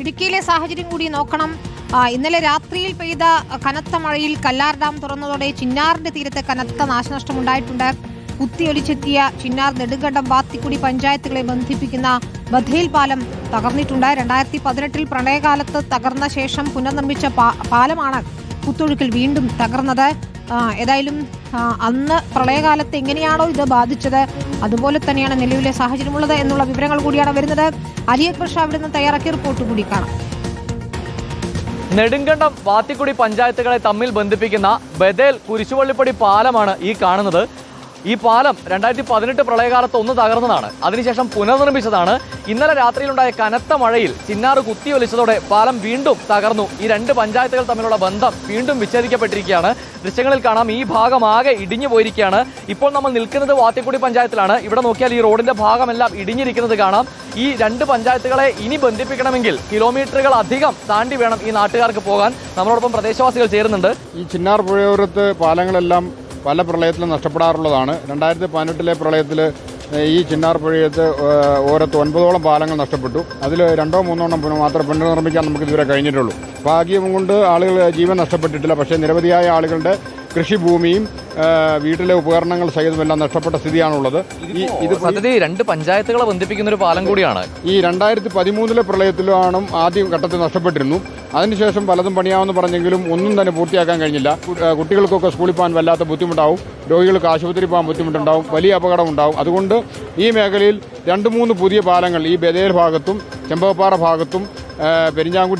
ഇടുക്കിയിലെ സാഹചര്യം കൂടി നോക്കണം. ഇന്നലെ രാത്രിയിൽ പെയ്ത കനത്ത മഴയിൽ കല്ലാർ ഡാം തുറന്നതോടെ ചിന്നാറിന്റെ തീരത്തെ കനത്ത നാശനഷ്ടമുണ്ടായിട്ടുണ്ട്. കുത്തിയൊലിച്ചെത്തിയ ചിന്നാർ നെടുങ്കണ്ടം വാത്തിക്കുടി പഞ്ചായത്തുകളെ ബന്ധിപ്പിക്കുന്ന ബഥേൽ പാലം തകർന്നിട്ടുണ്ട്. രണ്ടായിരത്തി പതിനെട്ടിൽ പ്രളയകാലത്ത് തകർന്ന ശേഷം പുനർനിർമ്മിച്ച പാലമാണ് കുത്തൊഴുക്കിൽ വീണ്ടും തകർന്നത്. ഏതായാലും അന്ന് പ്രളയകാലത്ത് എങ്ങനെയാണോ ഇത് ബാധിച്ചത്? അതുപോലെ തന്നെയാണ് നിലവിലെ സാഹചര്യമുള്ളത് എന്നുള്ള വിവരങ്ങൾ കൂടിയാണ് വരുന്നത്. അലി അക്ബർ അവിടെ നിന്ന് തയ്യാറാക്കിയ റിപ്പോർട്ട് കൂടി കാണാം. നെടുങ്കണ്ടം വാത്തിക്കുടി പഞ്ചായത്തുകളെ തമ്മിൽ ബന്ധിപ്പിക്കുന്ന ബദേൽ കുരിശുവള്ളിപ്പടി പാലമാണ് ഈ കാണുന്നത്. ഈ പാലം രണ്ടായിരത്തി പതിനെട്ട് പ്രളയകാലത്ത് ഒന്ന് തകർന്നതാണ്. അതിനുശേഷം പുനർനിർമ്മിച്ചതാണ്. ഇന്നലെ രാത്രിയിലുണ്ടായ കനത്ത മഴയിൽ ചിന്നാറ് കുത്തിയൊലിച്ചതോടെ പാലം വീണ്ടും തകർന്നു. ഈ രണ്ട് പഞ്ചായത്തുകൾ തമ്മിലുള്ള ബന്ധം വീണ്ടും വിച്ഛേദിക്കപ്പെട്ടിരിക്കുകയാണ്. ദൃശ്യങ്ങളിൽ കാണാം ഈ ഭാഗം ആകെ ഇടിഞ്ഞു പോയിരിക്കുകയാണ്. ഇപ്പോൾ നമ്മൾ നിൽക്കുന്നത് വാത്തിക്കുടി പഞ്ചായത്തിലാണ്. ഇവിടെ നോക്കിയാൽ ഈ റോഡിന്റെ ഭാഗമെല്ലാം ഇടിഞ്ഞിരിക്കുന്നത് കാണാം. ഈ രണ്ട് പഞ്ചായത്തുകളെ ഇനി ബന്ധിപ്പിക്കണമെങ്കിൽ കിലോമീറ്ററുകൾ അധികം താണ്ടി വേണം ഈ നാട്ടുകാർക്ക് പോകാൻ. നമ്മളോടൊപ്പം പ്രദേശവാസികൾ ചേരുന്നുണ്ട്. ഈ ചിന്നാർ പുഴയോരത്ത് പാലങ്ങളെല്ലാം പല പ്രളയത്തിലും നഷ്ടപ്പെടാറുള്ളതാണ്. രണ്ടായിരത്തി പതിനെട്ടിലെ പ്രളയത്തിൽ ഈ ചിന്നാർ പുഴയത്ത് ഓരത്ത് ഒൻപതോളം പാലങ്ങൾ നഷ്ടപ്പെട്ടു. അതിൽ രണ്ടോ മൂന്നോ എണ്ണം മാത്രം പുനർനിർമ്മിക്കാൻ നമുക്ക് ഇതുവരെ കഴിഞ്ഞിട്ടുള്ളൂ. ഭാഗ്യം കൊണ്ട് ആളുകൾ ജീവൻ നഷ്ടപ്പെട്ടിട്ടില്ല. പക്ഷേ നിരവധിയായ ആളുകളുടെ കൃഷിഭൂമിയും വീട്ടിലെ ഉപകരണങ്ങൾ സഹിതമെല്ലാം നഷ്ടപ്പെട്ട സ്ഥിതിയാണുള്ളത്. ഈ ഇത് പദ്ധതി രണ്ട് പഞ്ചായത്തുകളെ ബന്ധിപ്പിക്കുന്ന ഒരു പാലം കൂടിയാണ്. ഈ രണ്ടായിരത്തി പതിമൂന്നിലെ പ്രളയത്തിലാണ് ആദ്യം ഘട്ടത്തിൽ നഷ്ടപ്പെട്ടിരുന്നു. അതിനുശേഷം പലതും പണിയാമെന്ന് പറഞ്ഞെങ്കിലും ഒന്നും തന്നെ പൂർത്തിയാക്കാൻ കഴിഞ്ഞില്ല. കുട്ടികൾക്കൊക്കെ സ്കൂളിൽ പോകാൻ വല്ലാത്ത ബുദ്ധിമുട്ടാവും. രോഗികൾക്ക് ആശുപത്രി പോകാൻ ബുദ്ധിമുട്ടുണ്ടാവും. വലിയ അപകടം ഉണ്ടാവും. അതുകൊണ്ട് ഈ മേഖലയിൽ രണ്ട് മൂന്ന് പുതിയ പാലങ്ങൾ ഈ ബദേൽ ഭാഗത്തും ചെമ്പകപ്പാറ ഭാഗത്തും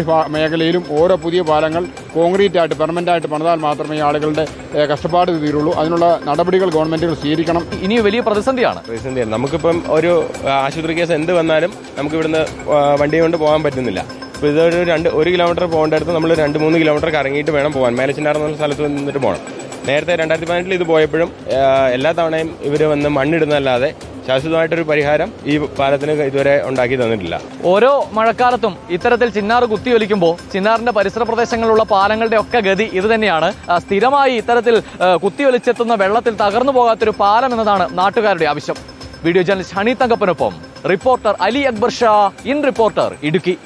ഭാ- മേഖലയിലും ഓരോ പുതിയ പാലങ്ങൾ കോൺക്രീറ്റ് ആയിട്ട് പെർമനന്റ് ആയിട്ട് പണിതാൽ മാത്രമേ ആളുകളുടെ കഷ്ടപ്പാട് തീരുള്ളൂ. അതിനുള്ള നടപടികൾ ഗവൺമെന്റുകൾ സ്വീകരിക്കണം. ഇനി വലിയ പ്രതിസന്ധിയാണ്. പ്രതിസന്ധിയാണ്. നമുക്കിപ്പം ഒരു ആശുപത്രി കേസ് എന്ത് വന്നാലും നമുക്ക് ഇവിടുന്ന് വണ്ടി കൊണ്ട് പോകാൻ പറ്റുന്നില്ല. ഇപ്പോൾ ഇതൊരു രണ്ട് ഒരു കിലോമീറ്റർ പോകേണ്ടടുത്ത് നമ്മൾ രണ്ട് മൂന്ന് കിലോമീറ്റർ കറങ്ങിയിട്ട് വേണം പോകാൻ. മേലച്ചിനാർ എന്നുള്ള സ്ഥലത്ത് നിന്നിട്ട് പോകണം. നേരത്തെ രണ്ടായിരത്തി പതിനെട്ടിൽ ഇത് പോയപ്പോഴും എല്ലാ തവണയും ഇവർ വന്ന് മണ്ണിടുന്നതല്ലാതെ ശാശ്വതമായിട്ടൊരു പരിഹാരം ഈ പാലത്തിന് ഇതുവരെ ഉണ്ടാക്കി തന്നിട്ടില്ല. ഓരോ മഴക്കാലത്തും ഇത്തരത്തിൽ ചിന്നാർ കുത്തിയൊലിക്കുമ്പോൾ ചിന്നാറിന്റെ പരിസര പ്രദേശങ്ങളിലുള്ള പാലങ്ങളുടെ ഒക്കെ ഗതി ഇത് തന്നെയാണ്. സ്ഥിരമായി ഇത്തരത്തിൽ കുത്തിയൊലിച്ചെത്തുന്ന വെള്ളത്തിൽ തകർന്നു പോകാത്തൊരു പാലം എന്നതാണ് നാട്ടുകാരുടെ ആവശ്യം. Video journalist Honey തങ്കപ്പനൊപ്പം reporter Ali Akbar Shah in reporter Idukki.